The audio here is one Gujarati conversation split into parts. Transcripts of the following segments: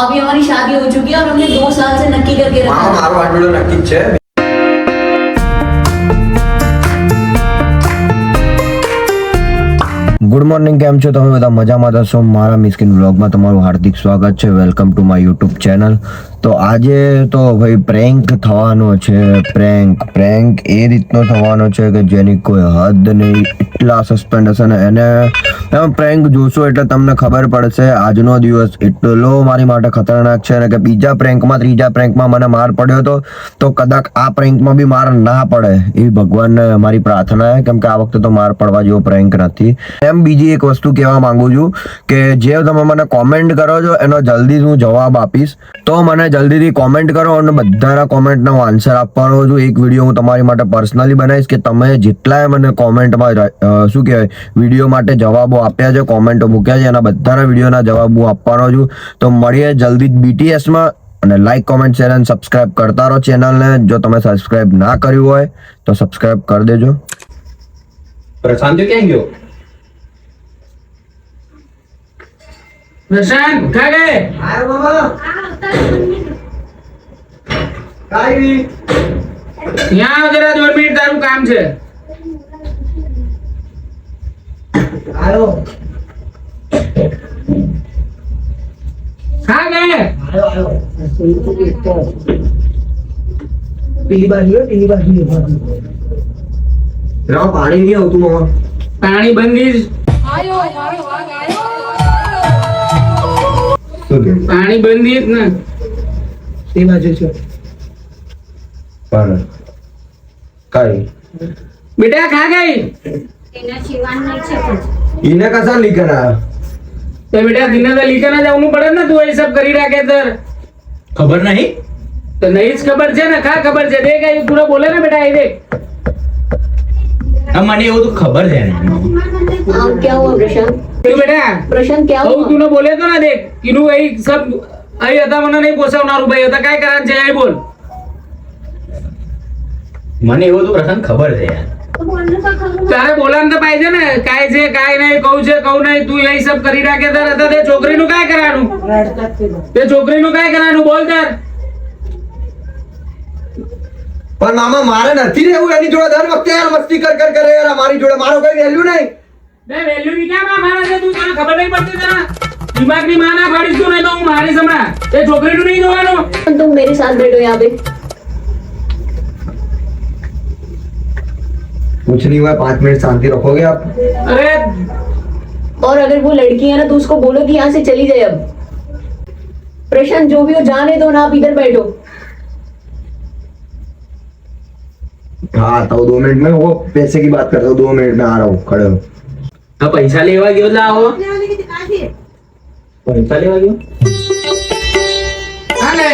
अभी हमारी शादी हो चुकी है और हमने दो साल से नक्की करके रखा હા है મારો આ વિડીયો નક્કી જ છે ગુડ મોર્નિંગ કેમ છો તમે બધા મજામાં થશો મારા મિસ્કિન વ્લોગમાં તમારું હાર્દિક સ્વાગત છે welcome to my YouTube channel તો આજે તો ભાઈ પ્રેન્ક થવાનો છે પ્રેન્ક પ્રેન્ક એ રીતનો થવાનો છે કે જેની કોઈ હદ નહીં, એટલા સસ્પેન્ડ હશે ને એને તમે પ્રેન્ક જોશો એટલે તમને ખબર પડશે આજનો દિવસ એટલો મારી માટે ખતરનાક છે ને કે બીજા પ્રેન્કમાં ત્રીજા પ્રેન્કમાં મને માર પડ્યો હતો, તો કદાચ આ પ્રેન્કમાં બી માર ના પડે એવી ભગવાનને મારી પ્રાર્થના છે. કેમ કે આ વખતે તો માર પડવા જેવો પ્રેન્ક નથી. એમ બીજી એક વસ્તુ કહેવા માંગુ છું કે જે તમે મને કોમેન્ટ કરો છો એનો જલ્દી હું જવાબ આપીશ. તો મને જલ્દીથી કોમેન્ટ કરો અને બધાના કોમેન્ટનો આન્સર આપવાનો છું. એક વીડિયો હું તમારી માટે પર્સનલી બનાવીશ કે તમે જેટલાય મને કોમેન્ટમાં શું કહેવાય વીડિયો માટે જવાબો આપ્યા છે કોમેન્ટો મૂક્યા છે એના બધાના વિડીયોના જવાબ હું આપવાનો છું. તો મળીએ જલ્દી જ બીટીએસમાં અને લાઈક કોમેન્ટ શેર અને સબસ્ક્રાઇબ કરતા રહો ચેનલને જો તમે સબસ્ક્રાઇબ ના કર્યું હોય તો સબસ્ક્રાઇબ કરી દેજો. પ્રશાંત ક્યાં ગયો? પ્રશાંત ગયે આયો બાબા કાઈ પાણી નહીં આવતું પાણી બંધી પાણી બંધી જ ને. એ બાજુ છે. પણ કઈ. બેટા ખા ગઈ? એને કસા લીકરા તો બેટા દિને તો લીકરા જવું પડે ને તું એ સબ કરી રાખે તર. ખબર નહીં? તો નહીં જ ખબર છે ને ખા ખબર છે. દેખ આ પૂરો બોલે ને બેટા એ દેખ. મને એવું તો ખબર છે ને. આમ ક્યાં હુઆ પ્રશાંત? બેટા પ્રશાંત ક્યાં હુઆ તું બોલે તો ના દેખ. ઇનું એ સબ અહીં હતા મને નહીં પોસાવનારું ભાઈ હતા કાય કરા છે એ બોલ. મને એવું તો પ્રસંગ ખબર છે તારે બોલાન તો પાય છે ને કાય છે કાય નહીં કહું છે કહું નહીં તું એ સબ કરી રાખે તાર. હતા તે છોકરીનું કાય કરવાનું તે છોકરીનું કાય કરવાનું બોલ તાર. પણ મામા મારે નથી રહેવું એની જોડે. દર વખતે યાર મસ્તી કર કર કરે યાર મારી જોડે. મારો કઈ વેલ્યુ નહીં. બે વેલ્યુ ની ક્યાં મારા છે તું? તને ખબર નહીં પડતી તને? દિમાગની માના પાડીશ તું નહીં તો હું મારીશ હમણાં. એ છોકરીનું નહીં જોવાનું. તું મેરી સાથ બેઠો યાર ભાઈ. कुछ नहीं हुआ पाँच मिनट शांति रखोगे आप? अरे और अगर वो लड़की है ना तो उसको बोलो कि यहाँ से चली जाए अब। प्रशांत जो भी हो जाने दो ना आप इधर बैठो। हाँ तो दो मिनट में वो पैसे की बात करता हूँ दो मिनट में आ रहा हूँ खड़े हो। तो पैसा लेवा गयो लाओ पैसा लेवा गयो अरे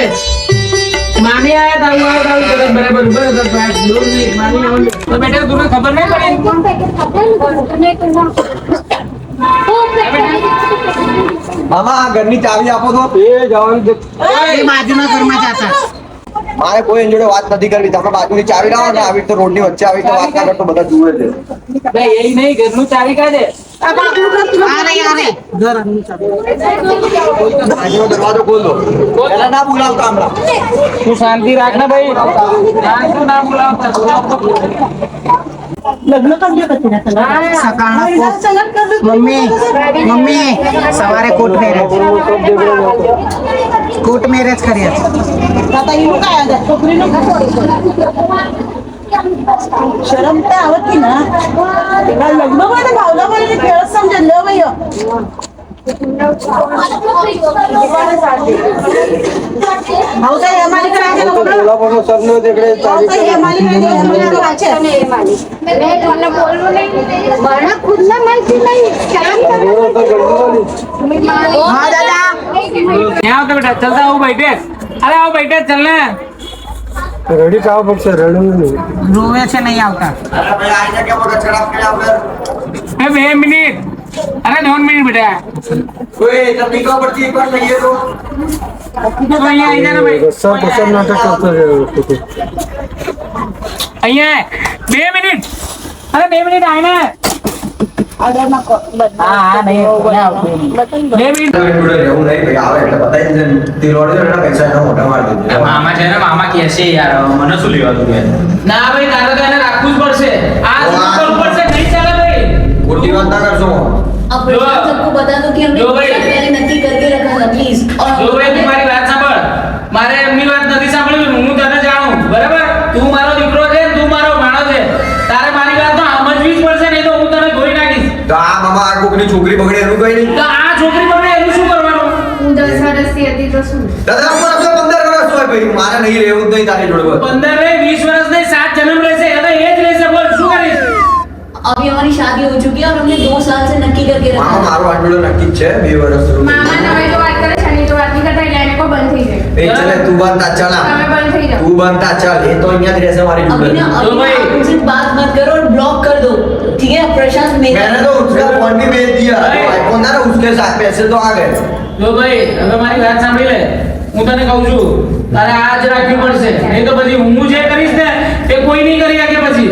મામી આયા તારું આવ તારું તરત બરાબર ઊભા રહો તાર પાંચ દો મિનિટ મામી તો બેટા તું ખબર નહીં પડે? મામા આ ઘરની ચાવી આપો તો. એ જવાનું મારે કોઈ એની જોડે વાત નથી કરવી. તમે બાજુની ચાવી લાવો ને આવી રીતે રોડની વચ્ચે આવી તો વાત કરો તો બધા જુએ છે. એ નહીં ઘરનું ચાવી કાઢે. બાજુનો દરવાજો ખોલ દો એને ના બોલાવતા હમણાં. તું શાંતિ રાખ ને ભાઈ. ના બોલાવતા. લગ્ન કરજો પછી ના મમ્મી મમ્મી સવારે કોટ મેરેજ કોટ મેરેજ કર્યા તાતા शरम तर आवडती ना. तेव्हा लग्न पण भावला पण खेळच समजेल ल भैय भाऊ तर हेमाली मला खुदला माहिती नाही काम हाँ दादा. यहाँ तो बेटा. चलता हूँ बैठे. अरे आओ बैठे चलना है રડી કાવ પડશે રડવું નહીં રોવે છે નહીં આવતા અરે બે મિનિટ અરે દોન મિનિટ બેટા કોઈ જલ્દી કો પડતી એક વાર લઈએ તો અહીંયા બે મિનિટ અરે બે મિનિટ આવીને મામા છે ને મામા કહે છે યાર હવે મને શું લેવાનું યાર ના ભાઈ તારે તો એને રાખવું જ પડશે આ જ વાહ. કરવું પડશે નહીં ચાલે ભાઈ ખોટી વાત ના કરશો अब प्रशांत जो- सबको बता दो कि हमने जो भाई- पहले नक्की करके रखा था प्लीज और જો ભાઈ તું મારી વાત સાંભળ મારે એમની વાત નથી સાંભળવી હું તને મામા આ કોકની છોકરી બગડે એનું કઈ નહીં તો આ છોકરી તમને એનું શું કરવાનું હું દસ વર્ષથી હતી તો શું દાદા ઉપર આપણે પંદર વર્ષ હોય ભાઈ મારે નહીં રહેવું જ નહીં તારી જોડે બસ. પંદર નહીં વીસ વર્ષ નહીં સાત જન્મ રહેશે હવે એ જ રહેશે બોલ શું કરીશ अभी हमारी शादी हो चुकी है और हमने दो साल से नक्की करके रखा મામા था મારો આ જોડે નક્કી જ છે બે વર્ષ મામા તમે તો વાત કરે છે ને એ તો વાત નહીં કરતા એટલે એને કહો બંધ થઈ જાય એ ચલે તું બનતા ચાલ આ. તમે બંધ થઈ જાઓ તું બનતા ચાલ એ તો અહીંયા જ રહેશે મારી अभी જોડે ना तो अभी ना भाई- आप उनसे बात मत करो और ब्लॉक कर दो ठीक है प्रशांत मेरा मैंने तो उसका फोन भी भेज दिया अरे। तो आईफोन था ना उसके साथ पैसे तो आ गए જો ભાઈ હવે મારી વાત સાંભળી લે હું તને કહું છું તારે આ જ રાખવી પડશે નહીં તો પછી હું જે કરીશ ને તે કોઈ નહીં કરી શકે પછી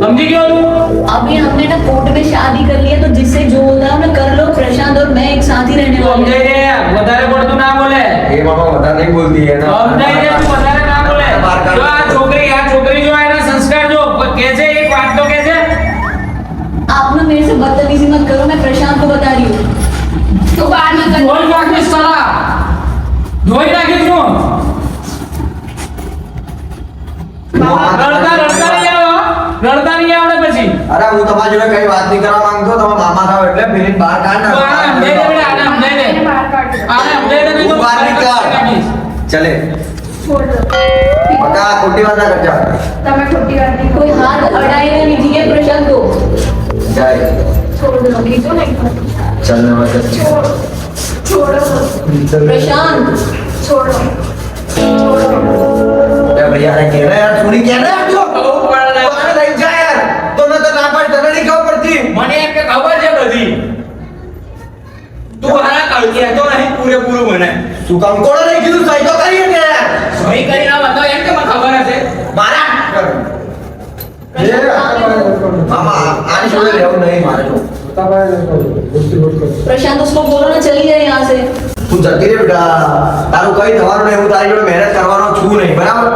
સમજી ગયો તું अभी हमने ना कोर्ट में शादी कर लिया तो जिससे जो होता है ना कर लो प्रशांत और मैं एक साथ ही रहने તું वाले સમજાઈ हैं દે યાર વધારે પડતું ના બોલે ये मामा बता नहीं बोलती है ना સમજાઈ દે તું વધારે ના બોલે बाहर कर। જો આ છોકરી આ છોકરી જો આ એના સંસ્કાર જો કે છે એક વાત તો मत करो मैं प्रशांत को बता रही हूँ તું બહાર નીકળ ધોઈ નાખીશ સાલા ધોઈ નાખીશ હું રડતા રડતા નહીં આવો રડતા નહીં આવડે પછી અરે હું તમારી જોડે કઈ વાત નહીં કરવા માંગતો તમે મામા થાવ એટલે ફેરી બહાર કાઢ તો આને સમજાઈ દે બેટા, આને નાખો સમજાઈ દે. એને બહાર કાઢજો આને સમજાઈ દે નહીં તો તું બહાર તારી નીકળ. કસી નાખીશ. ચલે છોડ દો બકા ખોટી વાત ના કરજા તમે ખોટી વાત નહીં कोई हाथ अड़ाएगा नहीं ठीक है प्रशांत को જાય છોડો પ્રશાંત છોડો બધી. તું હારા કાળજી તો નહીં પૂરેપૂરું મને. તું કામ કોણ કીધું? સહી તો કરી કે કરી ના બતાવ ખબર હશે? મારા. એ મામા આની જોડે રહેવું નહીં મારે તો प्रशांत उसको बोलो ना चली जाए यहाँ से તું જતી રે બેટા તારું કઈ થવાનું નહીં હું તારી જોડે મહેનત કરવાનો છું નહીં બરાબર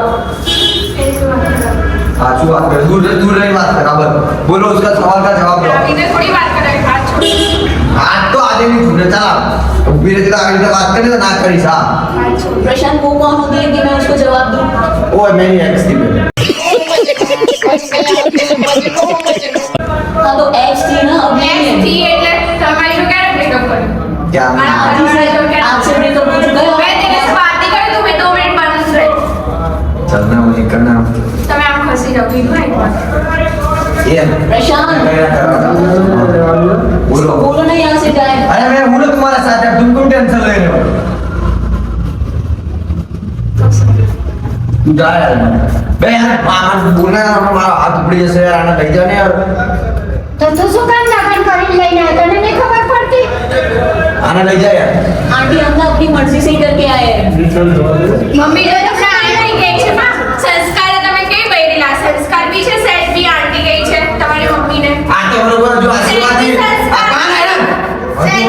સાચું વાત કર દૂર દૂર રહી વાત કર બરાબર બોલો उसका सवाल का जवाब दो આવીને થોડી વાત કરાય હાથ છોડ आज तो आधे नहीं छूटे चला ઊભી રહેતી તો આગળ રીતે વાત કરી તો ના કરીશ હા હાથ છોડ प्रशांत वो कौन होती है कि मैं उसको जवाब दूँ ઓય મેરી એક્સ થી બેટા हाँ तो एक्स थी ना अब नहीं નેક્સ્ટ है થી એટલે તમારી જો ક્યારે બ્રેકઅપ કર્યું क्या મારા आज ભાઈ से સાથે आपसे ब्रेकअप हो चुका મેં है તેની સાથે વાત નહીં કરી તું મેં દો મિનિટ મારું જ રહી चलना मुझे करना તમે આમ ખસી જાઓ કીધું ને એક વાર ये प्रशांत बोलो बोलो ना यहाँ से जाए अरे मैं हूं ना तुम्हारे साथ यार तुम क्यों टेंशन ले रहे हो तू जा यार बे यार मामा बोलना यार हमारा हाथ उपड़ी जैसे यार आना लग जाने यार તું શું કામ નાખણ કરીને લઈને આવ્યો તને નહીં ખબર પડતી આને લઈ જાય આંટી અમને આપની મરજી સે કરકે આયે મમ્મી તો ના આઈ ગઈ છે માં સંસ્કાર તમે કઈ બૈરેલા સંસ્કાર બી છે સેટ બી આંટી ગઈ છે તમારી મમ્મીને આ તો બરોબર જો આશીર્વાદ દે પાન આયરન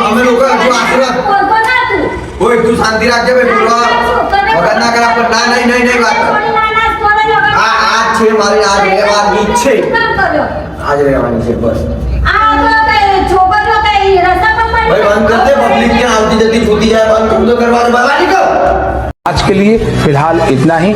અમે લોકો જો આશીર્વાદ ના ઓય તું શાંતિ રાખજે બે બોલવા વગર ના કરા પર ના નહીં નહીં નહીં વાત આ આ છે મારી આ બે વાત ઈ છે आज રહેવાની છે બસ भाई बंद कर दे पब्लिक के आती जल्दी छूती जाए बंद कर दो करवा दे बाबा निकल आज के लिए फिलहाल इतना ही